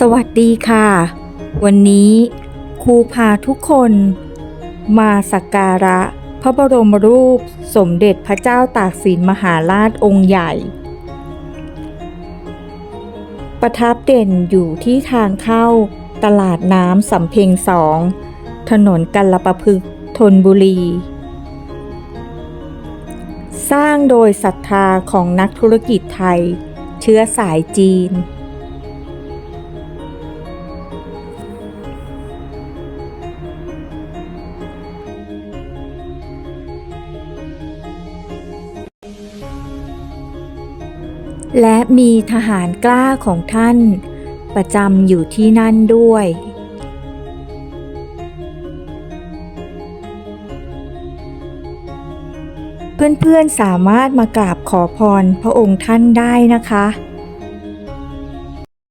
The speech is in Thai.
สวัสดีค่ะ วันนี้ครูพาทุกคน มาสักการะ พระบรมรูปสมเด็จพระเจ้าตากสินมหาราชองค์ใหญ่ ประทับเด่นอยู่ที่ทางเข้าตลาดน้ำสำเพ็งสอง ถนนกัลปะพฤกธนบุรี สร้างโดยศรัทธาของนักธุรกิจไทย เชื้อสายจีน และมีทหารกล้าของท่าน ประจำอยู่ที่นั่นด้วย เพื่อนๆสามารถมากราบขอพรพระองค์ท่านได้นะคะ